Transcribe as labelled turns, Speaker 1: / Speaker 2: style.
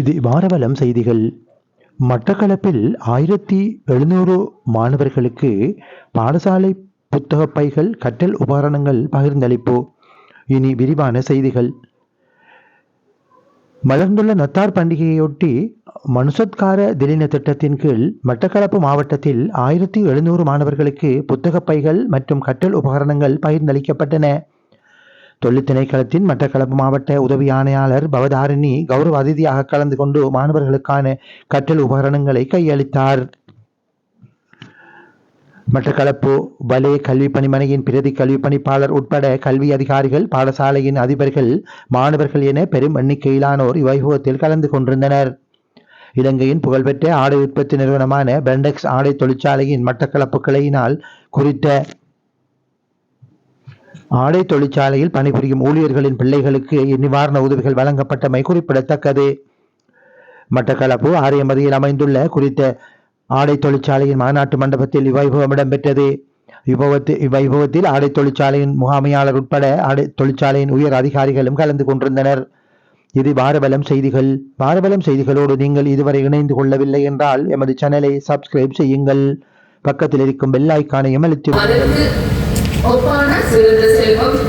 Speaker 1: இது வாரவலம் செய்திகள். மட்டக்களப்பில் ஆயிரத்தி எழுநூறு மாணவர்களுக்கு பாடசாலை புத்தக பைகள் கற்றல் உபகரணங்கள் பகிர்ந்தளிப்பு. இனி விரிவான செய்திகள். மலர்ந்துள்ள நத்தார் பண்டிகையொட்டி மனுசத்கார திலின திட்டத்தின் கீழ் மட்டக்களப்பு மாவட்டத்தில் ஆயிரத்தி எழுநூறு மாணவர்களுக்கு புத்தக பைகள் மற்றும் கற்றல் உபகரணங்கள் பகிர்ந்தளிக்கப்பட்டன. தொழில் திணைக்களத்தின் மட்டக்களப்பு மாவட்ட உதவி ஆணையாளர் பவதாரிணி கௌரவ அதிதியாக கலந்து கொண்டு மாணவர்களுக்கான கற்றல் உபகரணங்களை கையளித்தார். மட்டக்களப்பு வலே கல்வி பணிமனையின் பிரதி கல்வி பணிப்பாளர் உட்பட கல்வி அதிகாரிகள் பாடசாலையின் அதிபர்கள் மாணவர்கள் என பெரும் எண்ணிக்கையிலானோர் இவ்வைபவத்தில் கலந்து கொண்டிருந்தனர். இலங்கையின் புகழ்பெற்ற ஆடை உற்பத்தி நிறுவனமான பெண்டெக்ஸ் ஆடை தொழிற்சாலையின் மட்டக்களப்பு கிளையினால் குறித்த ஆடை தொழிற்சாலையில் பணிபுரியும் ஊழியர்களின் பிள்ளைகளுக்கு நிவாரண உதவிகள் வழங்கப்பட்டமை குறிப்பிடத்தக்கது. மட்டக்களப்பு ஆரியமதியில் அமைந்துள்ள குறித்த ஆடை தொழிற்சாலையின் மாநாட்டு மண்டபத்தில் இவ்வைபவம் இடம்பெற்றது. இவ்வைபவத்தில் இவ்வைபவத்தில் ஆடை தொழிற்சாலையின் முகாமையாளர் உட்பட ஆடை தொழிற்சாலையின் உயர் அதிகாரிகளும் கலந்து கொண்டிருந்தனர். இது வாரபலம் செய்திகள். வாரபலம் செய்திகளோடு நீங்கள் இதுவரை இணைந்து கொள்ளவில்லை என்றால் எமது சேனலை சப்ஸ்கிரைப் செய்யுங்கள். பக்கத்தில் இருக்கும் பெல் ஐக்கானையும் அழுத்தி
Speaker 2: ஒப்பான சிறந்த செல்வம்